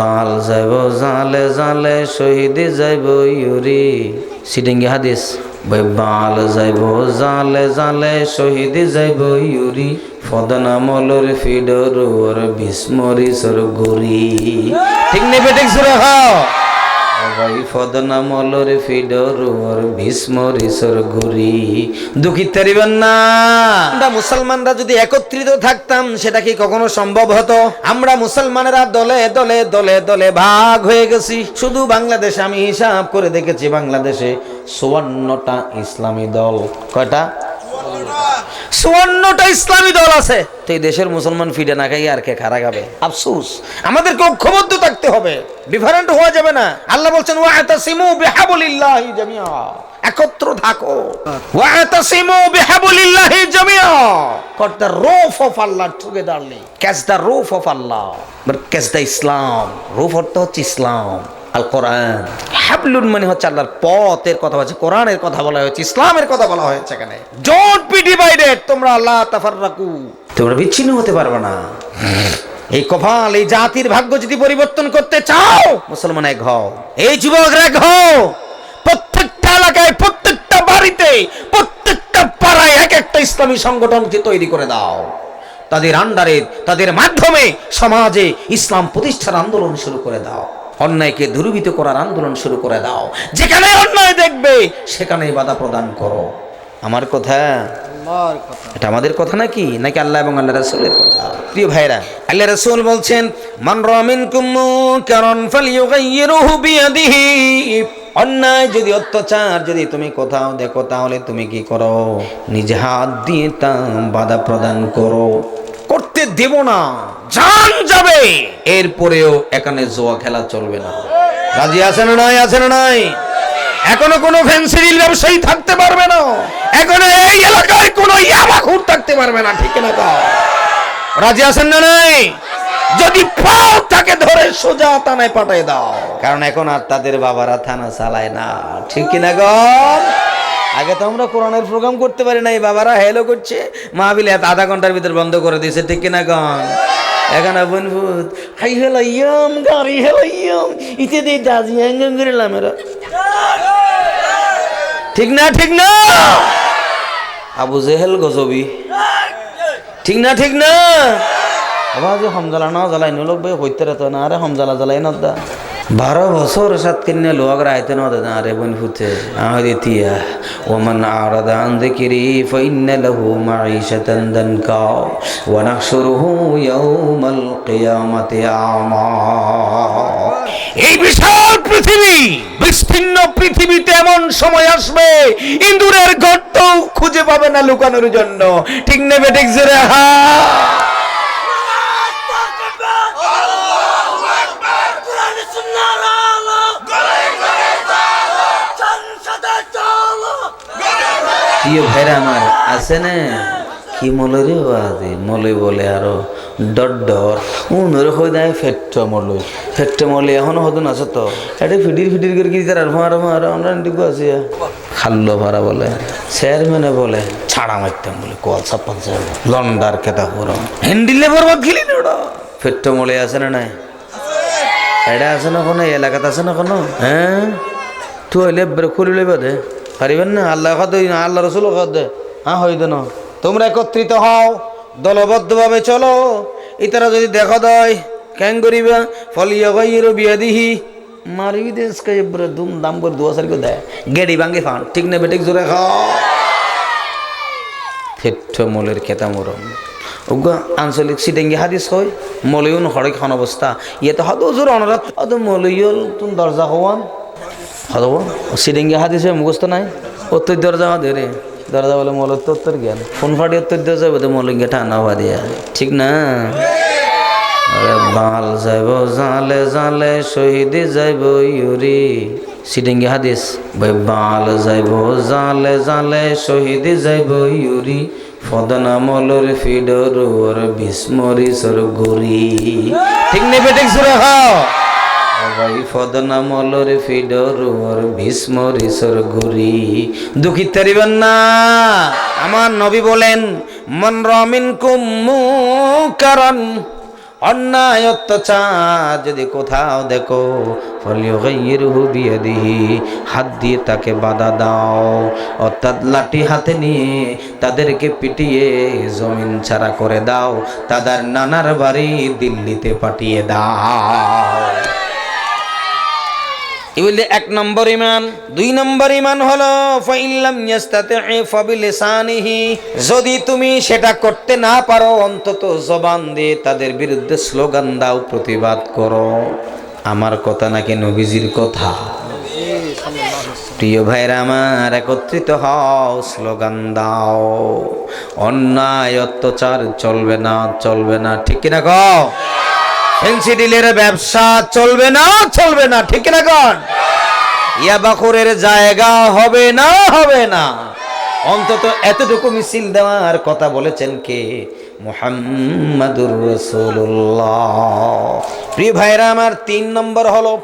বাল যাইব, জালে জালে শহীদে যাইব ইউরি। সিডিঙ্গি হাদিস ভাই বাল যাইব, জালে জালে শহীদে যাইব ইউরি। ফদনামলর ফিডর ওর বিস্মরিসর গুরি ঠিক নেবে ঠিক সুরে খাও। ভাই ফদনা ফিডর ভীষ্মরিসর গুরি দুঃখিত তারিবেন না। আমরা মুসলমানরা যদি একত্রিত থাকতাম, সেটা কি কখনো সম্ভব হতো? আমরা মুসলমানেরা দলে দলে দলে দলে ভাগ হয়ে গেছি। শুধু বাংলাদেশে, আমি হিসাব করে দেখেছি বাংলাদেশে চুয়ান্নটা ইসলামী দল। কয়টা? চুয়ান্নটা ইসলামী দল আছে। তো এই দেশের মুসলমান ফিডে না খাই আর কে খারা খাবে? আফসুস। আমাদেরকে ঐক্যবদ্ধ থাকতে হবে। ডিফারেন্ট হওয়া যাবে না। আল্লাহ বলছেন ওয়াতাসিমু বিহাবলিল্লাহি জামিয়া। একত্র থাকো। ওয়াতাসিমু বিহাবলিল্লাহি Jamia. Caught the rope of Allah togetherly catch the rope of Allah but catch the Islam rope অর্থ হচ্ছে ইসলাম। আল কোরআন হাবলুন মানে হচ্ছে আল্লাহর পথের কথা বলছে কোরআনের কথা বলা হয়েছে, ইসলামের কথা বলা হয়েছে এখানে। ডোন্ট বি ডিভাইডেড তোমরা আল্লাহ তাফাররাকু। তোমরা বিচ্ছিন্ন হতে পারবে না। এই কপাল, এই জাতির ভাগ্য যদি পরিবর্তন করতে চাও, মুসলমান এক হও, এই যুবক এক হও। প্রত্যেকটা এলাকায়, প্রত্যেকটা বাড়িতে, প্রত্যেকটা পাড়ায় এক একটা ইসলামী সংগঠনকে তৈরি করে দাও। তাদের আন্ডারে তাদের মাধ্যমে সমাজে ইসলাম প্রতিষ্ঠার আন্দোলন শুরু করে দাও। অন্যায়কে দূরীভূত করার আন্দোলন শুরু করে দাও। যেখানে অন্যায় দেখবে সেখানে বাধা প্রদান করো। আমার কথা? এটা আমাদের কথা নাকি? নাকি আল্লাহ এবং আল্লাহ রাসূলের কথা? প্রিয় ভাইরা আল্লাহ রাসূল বলছেন মান রামিন কুমু কারণ অন্যায় যদি অত্যাচার যদি তুমি কোথাও দেখো তাহলে তুমি কি করো? নিজে হাত দিয়ে তা বাধা প্রদান করো। দেব না। জান যাবে। এরপরেও এখানে জোয়া খেলা চলবে না। রাজি আছে না নাই, আছে না নাই? এখনও কোনো ফেন্সিডিল ব্যবসায়ী থাকতে পারবে না। এখনও এই এলাকায় কোনো ইয়াবাখুর থাকতে পারবে না, ঠিক না তা রাজি আছেন না নাই? যদি পাও তাকে ধরে সোজা থানায় পাঠায় দাও। কারণ এখন আর তাদের বাবারা থানা চালায় না, ঠিক কিনা গন আগে তো আমরা কোরআনের প্রোগ্রাম করতে পারি না এই বাবারা হেলো করছে। মাহবিল এত আধা ঘণ্টার ভিতর বন্ধ করে দিয়েছে, ঠিক কিনা গন এখন আপন ভূত, হাই হেলাইয়াম গাড়ি হেলাইয়াম ইতে দাজি হ্যাঙ্গন করে লামেরা ঠিক না ঠিক না? আবু জেহেল গজবি। ঠিক না ঠিক না? আবার যে হমজালা না জ্বালাই নুলোক ভাই হইতে রে তো না, আরে হমজালা জ্বালাই না দা। বারো বছর সাত কিনে লোক রাইতে না আরে বোন ফুতে আরে তিয়া ওমান আরাদা আন যিকরি ফাইন্না লাহু মাঈশাতান দানকা, ওয়া নাহশুরুহু ইয়াউমাল কিয়ামাতি আমা। এই বিশাল পৃথিবী, বিস্তীর্ণ পৃথিবীতে এমন সময় আসবে ইন্দুরের গর্ত খুঁজে পাবে না লুকানোর জন্য। ঠিক নেবে ঠিক জোরে? হা। প্রিয় ভাইরা আমার, আছে না? কি মলে রে বাজে মলে বলে আরও ডর ডর উনর হয়ে দেয় ফেট্ট মলই। ফেট্ট মলে এখনও হতো না তো। এটা ফিটির ফিটির করে কি তার মার মার আমরা দিকে আছে খাল্লো ভাড়া বলে। চেয়ারম্যানে বলে, ছাড়া মারতাম বলে কল সাপ্পান লন্ডার কেতা পুরো হ্যান্ডিলে বরবাদ খেলি না ওটা? ফেট্ট মলে আছে না নাই? এটা আছে না কোনো? এলাকাতে আছে না কোনো? হ্যাঁ তুই হইলে বের খুলি লইবা দে। পারিবেন না? আল্লাহ আল্লাহ রসুল হ্যাঁ হইদ না। তোমরা একত্রিত হও, দলবদ্ধভাবে চলো। ইতারা যদি দেখা দেয়, ক্যাং করিবা, ফলিয়া ভাইয়ের বিয়া দিহি মারিবি দেশ কে এবারে দুম দাম করে দুয়া সারি করে দেয়। গেড়ি ভাঙ্গে ফান। ঠিক না বেটিক জোরে খাও। ফেট্ট মলের খেতা মরম উগা আঞ্চলিক সিটেঙ্গি হাদিস হয় মলয়ুন হরেক খান অবস্থা। ইয়ে তো হাদু জোর অনরাত। অত মলয়ল তুমি দরজা হওয়ান। হব সিডিঙ্গি হাদিসে মুখস্থ নাই? উত্তর দরজা রে। দরজা বলে মল উত্তর জ্ঞান। ফোন ফাটি উত্তর দিয়ে যাবে তো মলিঙ্গে ঠান্ডা হওয়া দিয়া ঠিক না? আরে বাল যাইব জালে জালে শহীদি যাইব ইউরি। সিডিঙ্গি হাদিস ভাই বাল যাইব জালে জালে শহীদি যাইব ইউরি। ফদনা মলর ফিডর ওর বিস্মরিসর গুরি ঠিক ঠিক সুরে খাও। ফদনা ফিডর ওর ভীষ্মরিসর গুরি। দুঃখিত তারিবেন না, আমার নবী বলেন, মন রমিন কুমু কারণ অন্যায় অত্যাচার যদি কোথাও দেখো বিয়াদিহি, হাত দিয়ে তাকে বাধা দাও। অর্থাৎ লাঠি হাতে নিয়ে তাদেরকে পিটিয়ে জমিন ছাড়া করে দাও। তাদের নানার বাড়ি দিল্লিতে পাঠিয়ে দাও। এগুলি এক নম্বর ইমান, দুই নম্বর ইমান হলো যদি তুমি সেটা করতে না পারো, অন্তত জবান দিয়ে তাদের বিরুদ্ধে স্লোগান দাও, প্রতিবাদ করো। আমার কথা নাকি নবীজির কথা? প্রিয় ভাইরা আমার, একত্রিত হও, স্লোগান দাও। অন্যায় অত্যাচার চলবে না চলবে না, ঠিক কিনা কও? ফেন্সি ডিলের ব্যবসা চলবে না চলবে না, ঠিক না কন? ইয়াবাখুরের জায়গা হবে না হবে না। অন্তত এতটুকু মিছিল দেওয়ার কথা বলেছেন কে? মুহাম্মাদুর রাসূলুল্লাহ। প্রিয় ভাইরা, আমার তিন নম্বর হলো,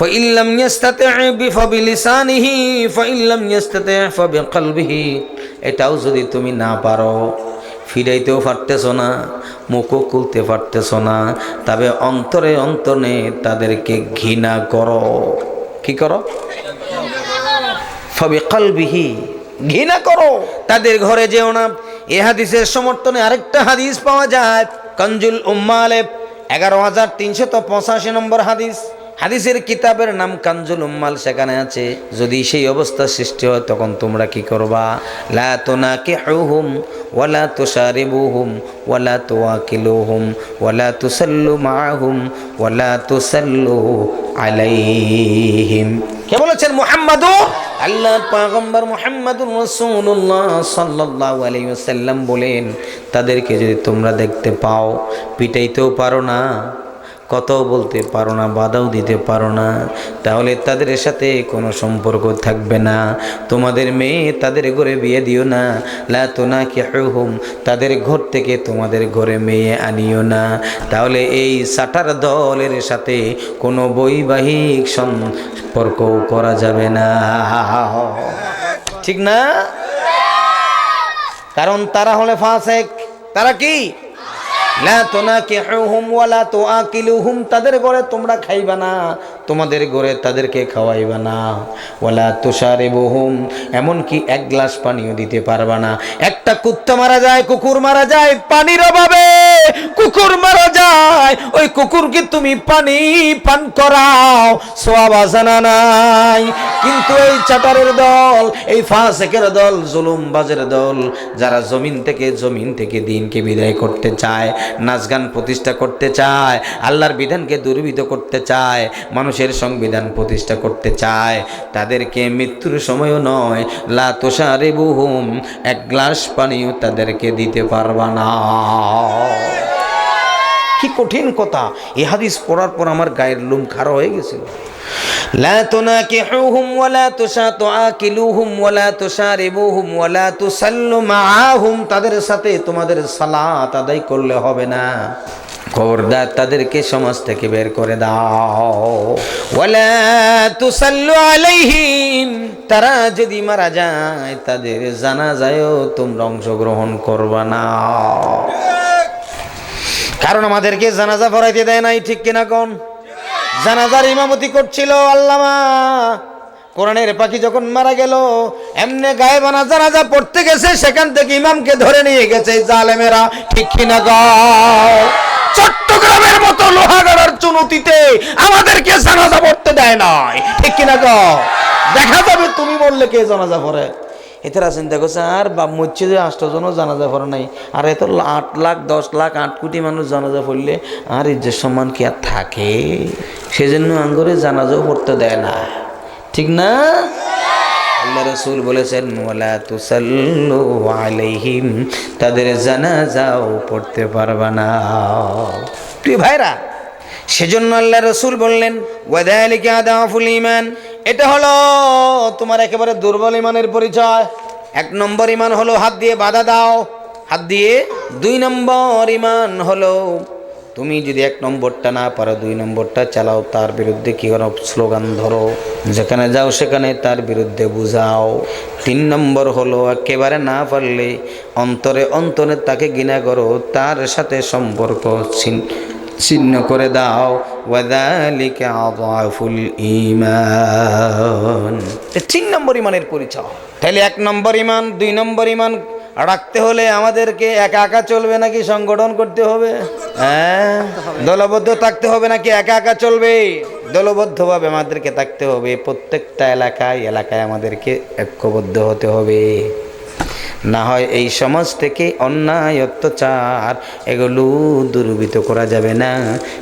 ফাইল্লাম ইয়াস্তাতি বিফাবিলিসানিহি, ফাইল্লাম ইয়াস্তাতি ফাবিকলবিহি এটাও যদি তুমি না পারো ফিরাইতেও পারতেছ না, মুখও খুলতে পারতেছ না, তবে অন্তরে অন্তরে তাদেরকে ঘৃণা করো। কি করো? ফবে কলবিহি, ঘৃণা করো। তাদের ঘরে যেও না। এ হাদিসের সমর্থনে আরেকটা হাদিস পাওয়া যায়। কঞ্জুল উম্মালে এগারো হাজার তিনশত পঁচাশি নম্বর হাদিস। হাদিসের কিতাবের নাম কাঞ্জুল উম্মাল, সেখানে আছে, যদি সেই অবস্থা সৃষ্টি হয়, তখন তোমরা কি করবা? লা তোনা কে হুম ওয়ালা তুসারিবুহুম ওয়ালা তুয়াকিলুহুম ওয়ালা তুসাল্লু মাহুম ওয়ালা তুসাল্লু আলাইহিম। কে বলেছেন? মুহাম্মাদু? আল্লাহ পাগম্বর মুহাম্মাদুর রাসূলুল্লাহ সাল্লাল্লাহু আলাইহি ওয়াসাল্লাম বলেন, তাদেরকে যদি তোমরা দেখতে পাও, পিটাইতেও পারো না। কথাও বলতে পারো না, বাধাও দিতে পারো না। তাহলে তাদের সাথে কোনো সম্পর্ক থাকবে না। তোমাদের মেয়ে তাদের ঘরে বিয়ে দিও না। লাতোনা কে হুম তাদের ঘর থেকে তোমাদের ঘরে মেয়ে আনিও না। তাহলে এই সাটার দলের সাথে কোনো বৈবাহিক সম্পর্ক করা যাবে না। ঠিক না? কারণ তারা হলে ফাঁসেক। তারা কি লা তুনাকিহুহুম ওয়ালা তুআকিলুহুম তাদের ঘরে তোমরা খাইবা না। তোমাদের ঘরে তাদেরকে খাওয়াইবা না। ওলা তুষারে বহুম এমনকি এক গ্লাস পানিও দিতে পারবা না। একটা কুত্তা মারা যায়, কুকুর মারা যায়, পানির অভাবে কুকুর মারা যায়, ওই কুকুরকে তুমি পানি পান করাও, সোয়াব আসানা নাই? কিন্তু এই চাটারের দল, এই ফাঁসেকের দল জুলুম বাজের দল, যারা জমিন থেকে জমিন থেকে দিনকে বিদায় করতে চায় নাচ গান প্রতিষ্ঠা করতে চায়, আল্লাহর বিধানকে দুর্বিধ করতে চায়, মানুষের সংবিধান প্রতিষ্ঠা করতে চায়, তাদেরকে মৃত্যুর সময়ও নয়, লা তোষারে বুহুম এক গ্লাস পানিও তাদেরকে দিতে পারবা না। কি কঠিন কথা এই হাদিস পড়ার পর আমার গায়ের লুম খাড়া হয়ে গেছিল لا تناكحوهم ولا تشاطعاكلوهم ولا تشاربوهم ولا تصلوا معهم তাদের সাথে তোমাদের সালাত আদায় করলে হবে না খবরদার তাদেরকে সমাজ থেকে বের করে দাও ওয়ালা তুসাল্লু আলাইহিম তারা যদি মারা যায় তাদের জানাজায়ও তোমরা অংশগ্রহণ করবা না কারণ আমাদেরকে জানাজা পড়াইতে দেয় নাই, ঠিক কিনা কোন? জানাজার ইমামতি করছিল আল্লামা। কোরআনের পাখি যখন মারা গেল, এমনি গায়ে বানা জানাজা পড়তে গেছে, সেখান থেকে ইমামকে ধরে নিয়ে গেছে জালেমেরা, ঠিক কিনা গাও চট্টগ্রামের মতো লোহাগড়ার চুনতিতে আমাদেরকে জানাজা পড়তে দেয় নাই, ঠিক কিনা গাও দেখা যাবে তুমি বললে কে জানাজা পড়ে? এতেরা চিন্তা করছে, আর বাপ মরছে যে আষ্টজনও জানাজা পড়ে নাই। আর এত আট লাখ, দশ লাখ, আট কোটি মানুষ জানাজা পড়লে আর ইজ্জত সম্মান কি আর থাকে? সেজন্য আঙ্গরে জানাজাও পড়তে দেয় না। ঠিক না? আল্লাহ রসুল বলেছেন, ওয়ালা তুসাল্লু আলাইহিম তাদের জানাজাও পড়তে পারবা না। প্রিয় ভাইরা, সেজন্য আল্লাহ রসুল বললেন, ওয়াদালিকা আদাফুল ইমান এটা হলো তোমার একেবারে দুর্বল ইমানের পরিচয়। এক নম্বর ইমান হলো হাত দিয়ে বাধা দাও। হাত দিয়ে দুই নম্বর ইমান হলো তুমি যদি এক নম্বরটা না পারো, দুই নম্বরটা চালাও, তার বিরুদ্ধে কি করো স্লোগান ধরো? যেখানে যাও সেখানে তার বিরুদ্ধে বুঝাও। তিন নম্বর হলো একেবারে না পারলে অন্তরে অন্তরে তাকে ঘৃণা করো, তার সাথে সম্পর্ক ছিন ছিন্ন করে দাও। ওয়াদালিকা আদাফুল ঈমান। তিন নম্বর ইমানের পরিচয়। তাহলে এক নম্বর ইমান দুই নম্বর ইমান রাখতে হলে আমাদেরকে একা একা চলবে নাকি সংগঠন করতে হবে? হ্যাঁ? দলবদ্ধ থাকতে হবে নাকি একা একা চলবে? দলবদ্ধভাবে আমাদেরকে থাকতে হবে। প্রত্যেকটা এলাকায় এলাকায় আমাদেরকে ঐক্যবদ্ধ হতে হবে। না হয় এই সমাজ থেকে অন্যায় অত্যাচার এগুলো দুর্বৃত করা যাবে না।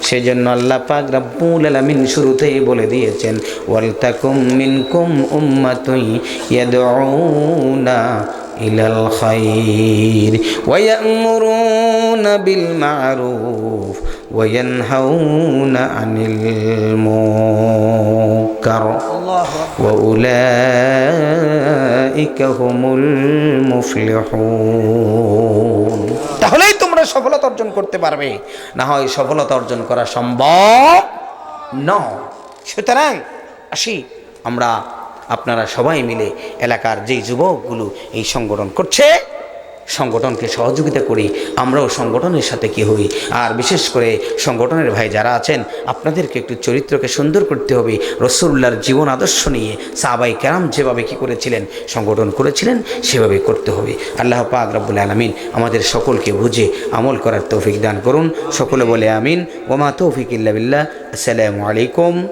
সেজন্য আল্লাহ পাক রাব্বুল আলামিন শুরুতেই বলে দিয়েছেন, ওয়াল তাকুম মিনকুম উম্মাতুই ইয়াদউনা ইলাল খাইর, ওয়া ইয়ামুরুনা বিল মারুফ, ওয়া ইয়ানহাউনা আনিল মুনকার وأولئك هم المفلحون তাহলেই তোমরা সফলতা অর্জন করতে পারবে না হয় সফলতা অর্জন করা সম্ভব নয় সুতরাং আসি আমরা আপনারা সবাই মিলে এলাকার যেই যুবকগুলো এই সংগঠন করছে সংগঠনকে সহযোগিতা করি, আমরাও সংগঠনের সাথে কি হই। আর বিশেষ করে সংগঠনের ভাই যারা আছেন, আপনাদেরকে একটু চরিত্রকে সুন্দর করতে হবে। রসুল্লাহর জীবন আদর্শ নিয়ে সাহাবাই কেরাম যেভাবে কি করেছিলেন, সংগঠন করেছিলেন, সেভাবে করতে হবে। আল্লাহ পাক রব্বুল আলমিন আমাদের সকলকে বুঝে আমল করার তৌফিক দান করুন। সকলে বলে আমিন। ওমা তৌফিক ইল্লা বিল্লাহ। আসসালামু আলাইকুম।